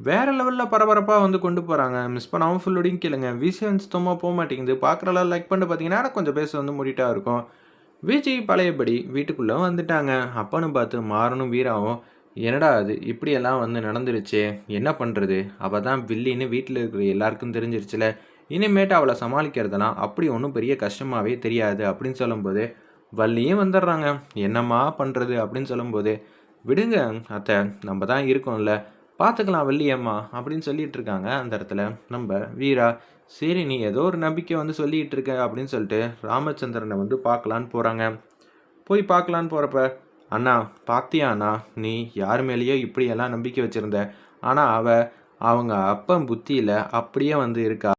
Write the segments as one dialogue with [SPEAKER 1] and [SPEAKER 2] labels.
[SPEAKER 1] வேற லெவலில் பரபரப்பாக வந்து கொண்டு போகிறாங்க மிஸ் பண்ணாமல் ஃபுல்லோடையும் கேளுங்க. விஷயம் சுத்தமாக போக மாட்டேங்குது. பார்க்குறலாம் லைக் பண்ணிட்டு பார்த்தீங்கன்னா கொஞ்சம் பேச வந்து மூடிட்டா இருக்கும். விஜய் பழையபடி வீட்டுக்குள்ளே வந்துட்டாங்க. அப்பன்னு பார்த்து மாறனும் வீராவும். என்னடா அது இப்படியெல்லாம் வந்து நடந்துருச்சு. என்ன பண்ணுறது அவள் தான் வில்லின்னு வீட்டில் இருக்கிற எல்லாருக்கும் தெரிஞ்சிருச்சுல. இனிமேட்டு அவளை சமாளிக்கிறதுலாம் அப்படி ஒன்றும் பெரிய கஷ்டமாகவே தெரியாது அப்படின்னு சொல்லும்போது வள்ளியும் வந்துடுறாங்க. என்னம்மா பண்ணுறது அப்படின்னு சொல்லும்போது விடுங்க அத்தை நம்ம தான் இருக்கோம்ல. பார்த்துக்கலாம் வெள்ளியம்மா அப்படின்னு சொல்லிட்டு இருக்காங்க அந்த இடத்துல. நம்ம வீரா சரி நீ ஏதோ ஒரு நம்பிக்கை வந்து சொல்லிட்டு இருக்க அப்படின்னு சொல்லிட்டு ராமச்சந்திரனை வந்து பார்க்கலான்னு போகிறாங்க போய் பார்க்கலான்னு போகிறப்ப அண்ணா பார்த்தியா அண்ணா நீ யார் மேலேயோ இப்படியெல்லாம் நம்பிக்கை வச்சுருந்த. ஆனால் அவ அவங்க அப்பன் புத்தியில் அப்படியே வந்து இருக்கா.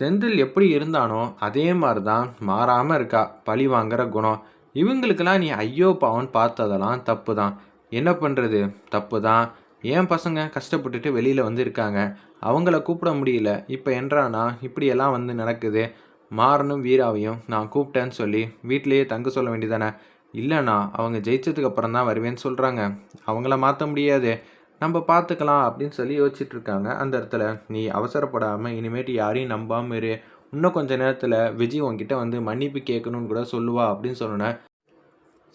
[SPEAKER 1] செந்தில் எப்படி இருந்தானோ அதே மாதிரி தான் மாறாமல் இருக்கா பழி வாங்குற குணம். இவங்களுக்கெல்லாம் நீ ஐயோ பாவன் பார்த்ததெல்லாம் தப்பு தான் என்ன பண்ணுறது தப்பு தான் ஏன் பசங்க கஷ்டப்பட்டுட்டு வெளியில் வந்து இருக்காங்க அவங்கள கூப்பிட முடியல. இப்போ என்றானா? இப்படியெல்லாம் வந்து நடக்குது. மாறனும் வீராவையும் நான் கூப்பிட்டேன்னு சொல்லி வீட்டிலேயே தங்க சொல்ல வேண்டியதானே? இல்லைண்ணா அவங்க ஜெயிச்சதுக்கு அப்புறம் தான் வருவேன்னு சொல்கிறாங்க அவங்கள மாற்ற முடியாது. நம்ம பார்த்துக்கலாம் அப்படின்னு சொல்லி யோசிச்சுட்டு இருக்காங்க அந்த இடத்துல நீ அவசரப்படாமல் இனிமேட்டு யாரையும் நம்பாமல் இரு. இன்னும் கொஞ்ச நேரத்தில் விஜய் உங்ககிட்ட வந்து மன்னிப்பு கேட்கணும்னு கூட சொல்லுவா அப்படின்னு சொன்னேன்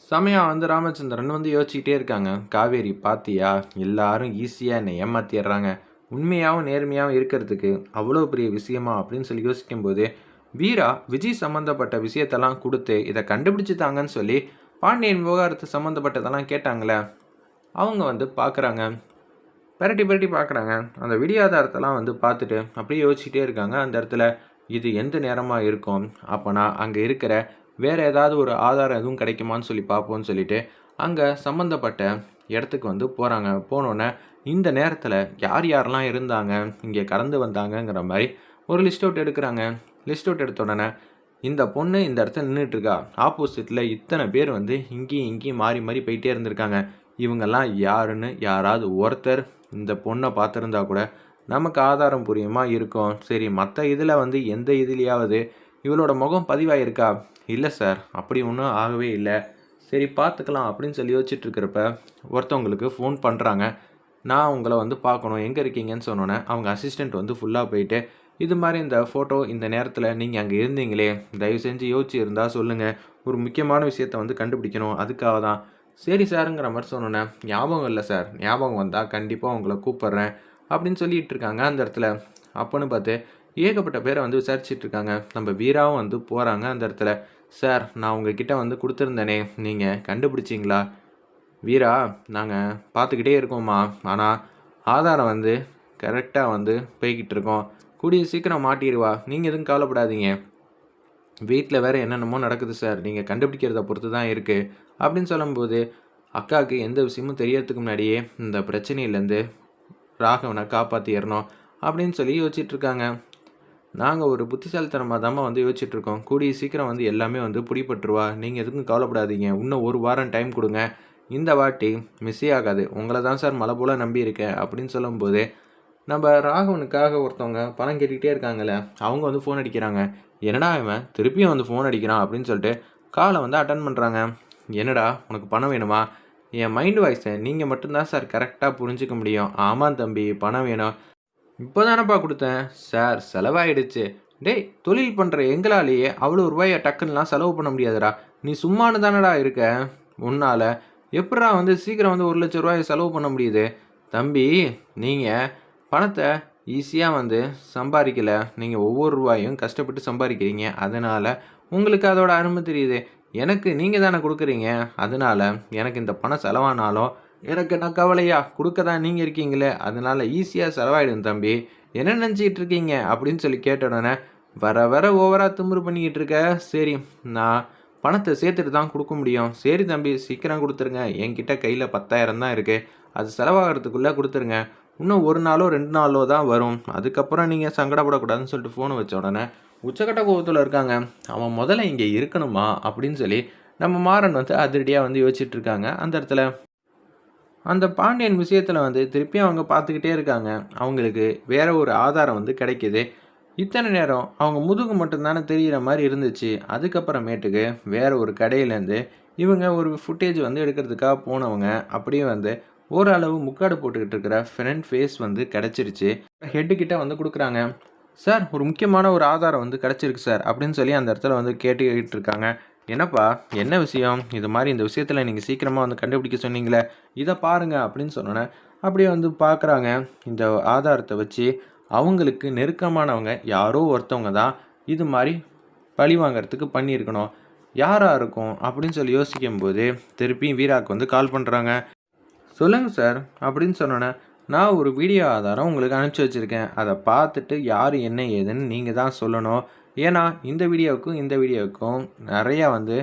[SPEAKER 1] சமயம் வந்து ராமச்சந்திரன் வந்து யோசிச்சுக்கிட்டே இருக்காங்க. காவேரி பாத்தியா? எல்லாரும் ஈஸியாக என்னை ஏமாத்திடுறாங்க. உண்மையாகவும் நேர்மையாகவும் இருக்கிறதுக்கு அவ்வளோ பெரிய விஷயமா அப்படின்னு சொல்லி யோசிக்கும்போது வீரா விஜய் சம்மந்தப்பட்ட விஷயத்தெல்லாம் கொடுத்து இதை கண்டுபிடிச்சு தாங்கன்னு சொல்லி பாண்டியன் விவகாரத்து சம்மந்தப்பட்டதெல்லாம் கேட்டாங்களே அவங்க வந்து பார்க்குறாங்க. பெரட்டி பெரட்டி பார்க்குறாங்க. அந்த விடியாதாரத்தெல்லாம் வந்து பார்த்துட்டு அப்படியே யோசிச்சுட்டே இருக்காங்க. அந்த இடத்துல இது எந்த நேரமாக இருக்கும்? அப்போனா அங்கே இருக்கிற வேறு ஏதாவது ஒரு ஆதாரம் எதுவும் கிடைக்குமான்னு சொல்லி பார்ப்போம்னு சொல்லிட்டு அங்கே சம்மந்தப்பட்ட இடத்துக்கு வந்து போகிறாங்க போனோன்னே இந்த நேரத்தில் யார் யாரெல்லாம் இருந்தாங்க இங்கே கடந்து வந்தாங்கங்கிற மாதிரி ஒரு லிஸ்ட் அவுட் எடுக்கிறாங்க. லிஸ்ட் அவுட் எடுத்த உடனே இந்த பொண்ணு இந்த இடத்துல நின்றுட்டு இருக்கா ஆப்போசிட்டில் இத்தனை பேர் வந்து இங்கேயும் இங்கேயும் மாறி மாறி போயிட்டே இருந்திருக்காங்க. இவங்கெல்லாம் யாருன்னு யாராவது ஒருத்தர் இந்த பொண்ணை பார்த்துருந்தா கூட நமக்கு ஆதாரம் புரியுமா இருக்கும். சரி மற்ற இதில் வந்து எந்த இதுலேயாவது இவளோட முகம் பதிவாயிருக்கா? இல்லை சார் அப்படி ஒன்றும் ஆகவே இல்லை. சரி பார்த்துக்கலாம் அப்படின்னு சொல்லி யோசிச்சுட்டு இருக்கிறப்ப ஒருத்தவங்களுக்கு ஃபோன் பண்ணுறாங்க நான் உங்களை வந்து பார்க்கணும். எங்கே இருக்கீங்கன்னு சொன்னோன்னே அவங்க அசிஸ்டண்ட் வந்து ஃபுல்லாக போயிட்டு இது மாதிரி இந்த ஃபோட்டோ இந்த நேரத்தில் நீங்கள் அங்கே இருந்தீங்களே? தயவு செஞ்சு யோசிச்சு இருந்தால் சொல்லுங்கள் ஒரு முக்கியமான விஷயத்த வந்து கண்டுபிடிக்கணும். அதுக்காக தான். சரி சாருங்கிற மாதிரி சொன்னோன்னே ஞாபகம் இல்லை சார் ஞாபகம் வந்தால் கண்டிப்பாக உங்களை கூப்பிட்றேன். அப்படின்னு சொல்லிட்டு இருக்காங்க அந்த இடத்துல. அப்போன்னு பார்த்து ஏகப்பட்ட பேரை வந்து விசாரிச்சுட்டு இருக்காங்க நம்ம வீராவும் வந்து போகிறாங்க அந்த இடத்துல. சார் நான் உங்ககிட்ட வந்து கொடுத்துருந்தேனே. நீங்கள் கண்டுபிடிச்சிங்களா? வீரா நாங்கள் பார்த்துக்கிட்டே இருக்கோம்மா. ஆனால் ஆதாரம் வந்து கரெக்டாக வந்து போய்கிட்டு இருக்கோம் கூடிய சீக்கிரம் மாட்டிடுவா நீங்கள் எதுவும் கவலைப்படாதீங்க. வீட்டில் வேறு என்னென்னமோ நடக்குது சார். நீங்கள் கண்டுபிடிக்கிறத பொறுத்து தான் இருக்குது அப்படின்னு சொல்லும்போது அக்காவுக்கு எந்த விஷயமும் தெரியறதுக்கு முன்னாடியே இந்த பிரச்சனையிலேருந்து ராகவனை காப்பாற்றிடணும் அப்படின்னு சொல்லி யோசிச்சுட்ருக்காங்க. நாங்கள் ஒரு புத்திசாலித்தனமாக தாம்மா வந்து யோசிச்சுட்ருக்கோம். கூடிய சீக்கிரம் வந்து எல்லாமே வந்து பிடிபட்டுருவா. நீங்கள் எதுக்கும் கவலைப்படாதீங்க. இன்னும் ஒரு வாரம் டைம் கொடுங்க. இந்த வாட்டி மிஸ்ஸே ஆகாது. உங்களை தான் சார் மலை போல் நம்பியிருக்கேன் அப்படின்னு சொல்லும்போது நம்ம ராகவனுக்காக ஒருத்தவங்க பணம் கேட்டுக்கிட்டே இருக்காங்கல்ல அவங்க வந்து ஃபோன் அடிக்கிறாங்க. என்னடா இவன்? திருப்பியும் வந்து ஃபோன் அடிக்கிறான் அப்படின்னு சொல்லிட்டு காலை வந்து அட்டன் பண்ணுறாங்க என்னடா உனக்கு பணம் வேணுமா? என் மைண்டு வாய்ஸை நீங்கள் மட்டும்தான் சார் கரெக்டாக புரிஞ்சிக்க முடியும். ஆமாம் தம்பி பணம் வேணும். இப்போ தானப்பா கொடுத்தேன். சார் செலவாயிடுச்சு. டேய் தொழில் பண்ணுற எங்களாலேயே அவ்வளோ ரூபாயை டக்குன்னுலாம் செலவு பண்ண முடியாதுடா. நீ சும்மானு தானடா இருக்க? உன்னால் எப்படா வந்து சீக்கிரம் வந்து ஒரு லட்ச ரூபாயை செலவு பண்ண முடியுது? தம்பி நீங்கள் பணத்தை ஈஸியாக வந்து சம்பாதிக்கல. நீங்கள் ஒவ்வொரு ரூபாயும் கஷ்டப்பட்டு சம்பாதிக்கிறீங்க. அதனால் உங்களுக்கு அதோட அருமை தெரியுது. எனக்கு நீங்கள் தானே கொடுக்குறீங்க. அதனால் எனக்கு இந்த பணம் செலவானாலும் எனக்கு என்ன கவலையா? கொடுக்க தான் நீங்கள் இருக்கீங்களே? அதனால் ஈஸியாக செலவாயிடும் தம்பி. என்ன நினச்சிக்கிட்டு இருக்கீங்க? அப்படின்னு சொல்லி கேட்ட உடனே வர வர ஓவராக திமிரு பண்ணிக்கிட்டு இருக்க. சரி நான் பணத்தை சேர்த்துட்டு தான் கொடுக்க முடியும். சரி தம்பி சீக்கிரம் கொடுத்துருங்க. என்கிட்ட கையில் பத்தாயிரம் தான் இருக்குது அது செலவாகிறதுக்குள்ளே கொடுத்துருங்க. இன்னும் ஒரு நாளோ ரெண்டு நாளோ தான் வரும். அதுக்கப்புறம் நீங்கள் சங்கடப்படக்கூடாதுன்னு சொல்லிட்டு ஃபோனை வச்ச உடனே உச்சக்கட்ட கோபத்தில் இருக்காங்க. அவன் முதல்ல இங்கே இருக்கணுமா? அப்படின்னு சொல்லி நம்ம மாறன் வந்து அதிரடியாக வந்து யோசிச்சுட்டு இருக்காங்க. அந்த இடத்துல அந்த பாண்டியன் விஷயத்தில் வந்து திருப்பியும் அவங்க பார்த்துக்கிட்டே இருக்காங்க. அவங்களுக்கு வேற ஒரு ஆதாரம் வந்து கிடைக்கிது. இத்தனை நேரம் அவங்க முதுகு மட்டும்தானே தெரிகிற மாதிரி இருந்துச்சு. அதுக்கப்புறமேட்டுக்கு வேற ஒரு கடையிலேருந்து இவங்க ஒரு ஃபுட்டேஜ் வந்து எடுக்கிறதுக்காக போனவங்க. அப்படியே வந்து ஓரளவு முக்காடு போட்டுக்கிட்டு இருக்கிற ஃப்ரண்ட் ஃபேஸ் வந்து கிடச்சிருச்சு. ஹெட்டுக்கிட்ட வந்து கொடுக்குறாங்க. சார் ஒரு முக்கியமான ஒரு ஆதாரம் வந்து கிடச்சிருக்கு சார். அப்படின்னு சொல்லி அந்த இடத்துல வந்து கேட்டுக்கிட்டு இருக்காங்க. என்னப்பா என்ன விஷயம்? இது மாதிரி இந்த விஷயத்தில் நீங்கள் சீக்கிரமாக வந்து கண்டுபிடிக்க சொன்னீங்களே இதை பாருங்க அப்படின்னு சொன்னோன்னே அப்படியே வந்து பார்க்குறாங்க இந்த ஆதாரத்தை வச்சு அவங்களுக்கு நெருக்கமானவங்க யாரோ ஒருத்தவங்க தான் இது மாதிரி பழி வாங்குறதுக்கு பண்ணியிருக்கணும். யாராக இருக்கும்? அப்படின்னு சொல்லி யோசிக்கும்போது திருப்பியும் வீராக்கு வந்து கால் பண்ணுறாங்க சொல்லுங்கள் சார் அப்படின்னு சொன்னோன்னே நான் ஒரு வீடியோ ஆதாரம் உங்களுக்கு அனுப்பிச்சி வச்சுருக்கேன். அதை பார்த்துட்டு யார் என்ன ஏதுன்னு நீங்கள் தான் சொல்லணும். ஏன்னா இந்த வீடியோவுக்கும் இந்த வீடியோவுக்கும் நிறையா வந்து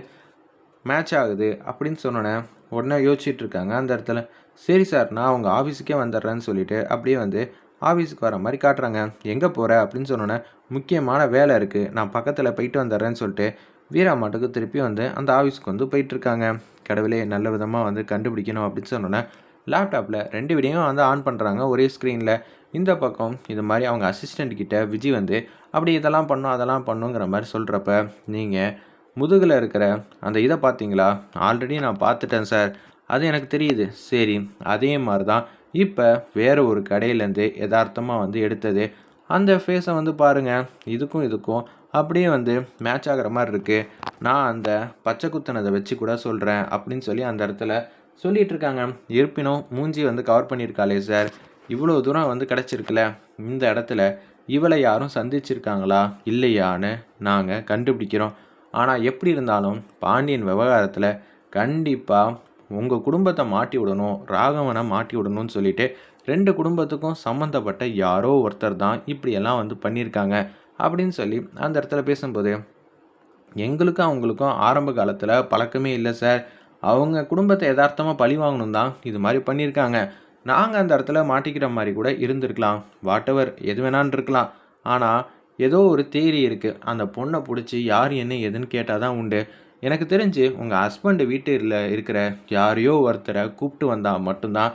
[SPEAKER 1] மேட்ச் ஆகுது அப்படின்னு சொன்னோன்னே உடனே யோசிச்சுட்டு இருக்காங்க அந்த இடத்துல. சரி சார் நான் உங்கள் ஆஃபீஸுக்கே வந்துடுறேன்னு சொல்லிட்டு அப்படியே வந்து ஆஃபீஸுக்கு வர மாதிரி காட்டுறாங்க. எங்கே போகிற அப்படின்னு சொன்னோன்னே முக்கியமான வேலை இருக்குது நான் பக்கத்தில் போயிட்டு வந்துடுறேன்னு சொல்லிட்டு வீரா மாட்டுக்கு திருப்பி வந்து அந்த ஆஃபீஸ்க்கு வந்து போயிட்டுருக்காங்க கடவுளே நல்ல விதமாக வந்து கண்டுபிடிக்கணும் அப்படின்னு சொன்னோன்னே லேப்டாப்பில் ரெண்டு வீடியோவும் வந்து ஆன் பண்ணுறாங்க ஒரே ஸ்க்ரீனில் இந்த பக்கம் இது மாதிரி அவங்க அசிஸ்டண்ட் கிட்ட விஜய் வந்து அப்படி இதெல்லாம் பண்ணும் அதெல்லாம் பண்ணுங்கிற மாதிரி சொல்கிறப்ப நீங்கள் முதுகில் இருக்கிற அந்த இதை பார்த்தீங்களா? ஆல்ரெடி நான் பார்த்துட்டேன் சார் அது எனக்கு தெரியுது. சரி அதே மாதிரி தான் இப்போ வேறு ஒரு கடையிலேருந்து யதார்த்தமாக வந்து எடுத்தது. அந்த ஃபேஸை வந்து பாருங்கள் இதுக்கும் இதுக்கும் அப்படியே வந்து மேட்ச் ஆகிற மாதிரி இருக்குது நான் அந்த பச்சை குத்துனதை வச்சு கூட சொல்கிறேன் அப்படின்னு சொல்லி அந்த இடத்துல சொல்லிகிட்டு இருக்காங்க இருப்பினும் மூஞ்சி வந்து கவர் பண்ணியிருக்காளே சார் இவ்வளோ தூரம் வந்து கிடச்சிருக்குல்ல இந்த இடத்துல இவளை யாரும் சந்திச்சிருக்காங்களா இல்லையான்னு நாங்கள் கண்டுபிடிக்கிறோம். ஆனால் எப்படி இருந்தாலும் பாண்டியன் விவகாரத்தில் கண்டிப்பாக உங்கள் குடும்பத்தை மாட்டி விடணும் ராகவனை மாட்டி விடணும்னு சொல்லிட்டு ரெண்டு குடும்பத்துக்கும் சம்மந்தப்பட்ட யாரோ ஒருத்தர் தான் இப்படியெல்லாம் வந்து பண்ணியிருக்காங்க அப்படின்னு சொல்லி அந்த இடத்துல பேசும்போது எங்களுக்கும் அவங்களுக்கும் ஆரம்ப காலத்தில் பழக்கமே இல்லை சார் அவங்க குடும்பத்தை யதார்த்தமாக பழி வாங்கணும் தான் இது மாதிரி பண்ணியிருக்காங்க. நாங்கள் அந்த இடத்துல மாட்டிக்கிற மாதிரி கூட இருந்திருக்கலாம். வாட்டவர் எது வேணான்னு இருக்கலாம். ஆனால் ஏதோ ஒரு தேரி இருக்குது அந்த பொண்ணை பிடிச்சி யார் என்ன எதுன்னு கேட்டால் தான் உண்டு. எனக்கு தெரிஞ்சு உங்கள் ஹஸ்பண்டு வீட்டில் இருக்கிற யாரையோ ஒருத்தரை கூப்பிட்டு வந்தால் மட்டும்தான்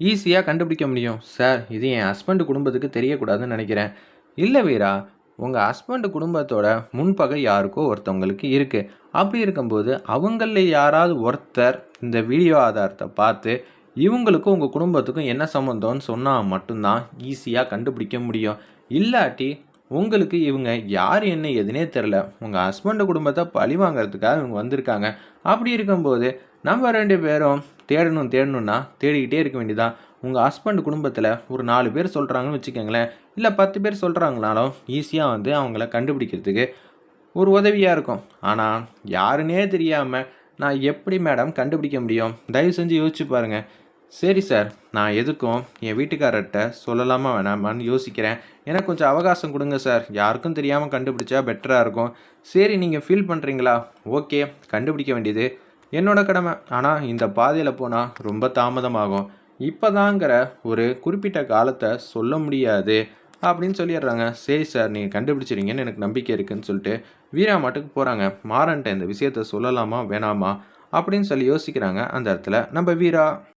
[SPEAKER 1] ஈஸியாக கண்டுபிடிக்க முடியும். சார் இது என் ஹஸ்பண்டு குடும்பத்துக்கு தெரியக்கூடாதுன்னு நினைக்கிறேன். இல்லை வீரா உங்கள் ஹஸ்பண்டு குடும்பத்தோட முன்பகை யாருக்கோ ஒருத்தவங்களுக்கு இருக்குது அப்படி இருக்கும்போது அவங்களில் யாராவது ஒருத்தர் இந்த வீடியோ ஆதாரத்தை பார்த்து இவங்களுக்கும் உங்கள் குடும்பத்துக்கும் என்ன சம்மந்தம்னு சொன்னால் மட்டும்தான் ஈஸியாக கண்டுபிடிக்க முடியும். இல்லாட்டி உங்களுக்கு இவங்க யார் என்ன எதுனே தெரில உங்கள் ஹஸ்பண்டு குடும்பத்தை பழி வாங்குறதுக்காக இவங்க வந்திருக்காங்க. அப்படி இருக்கும்போது நம்ம ரெண்டு பேரும் தேடணும் தேடணும்னா தேடிக்கிட்டே இருக்க வேண்டியதான் உங்கள் ஹஸ்பண்ட் குடும்பத்தில் ஒரு நாலு பேர் சொல்கிறாங்கன்னு வச்சுக்கோங்களேன். இல்லை பத்து பேர் சொல்கிறாங்கனாலும் ஈஸியாக வந்து அவங்கள கண்டுபிடிக்கிறதுக்கு ஒரு உதவியாக இருக்கும். ஆனால் யாருன்னே தெரியாமல் நான் எப்படி மேடம் கண்டுபிடிக்க முடியும்? தயவு செஞ்சு யோசிச்சு பாருங்கள் சரி சார் நான் எதுக்கும் என் வீட்டுக்காரர்கிட்ட சொல்லலாமா வேணாமான்னு யோசிக்கிறேன். எனக்கு கொஞ்சம் அவகாசம் கொடுங்க சார் யாருக்கும் தெரியாமல் கண்டுபிடிச்சா பெட்டராக இருக்கும். சரி நீங்கள் ஃபீல் பண்ணுறீங்களா ஓகே கண்டுபிடிக்க வேண்டியது என்னோட கடமை. ஆனால் இந்த பாதையில் போனால் ரொம்ப தாமதமாகும். இப்போதாங்கிற ஒரு குறிப்பிட்ட காலத்தை சொல்ல முடியாது. அப்படின்னு சொல்லிடுறாங்க. சரி சார் நீங்கள் கண்டுபிடிச்சிருங்கன்னு எனக்கு நம்பிக்கை இருக்குதுன்னு சொல்லிட்டு வீரா மாட்டுக்கு போகிறாங்க மாறன்ட்ட இந்த விஷயத்த சொல்லலாமா வேணாமா? அப்படின்னு சொல்லி யோசிக்கிறாங்க அந்த இடத்துல. நம்ம வீரா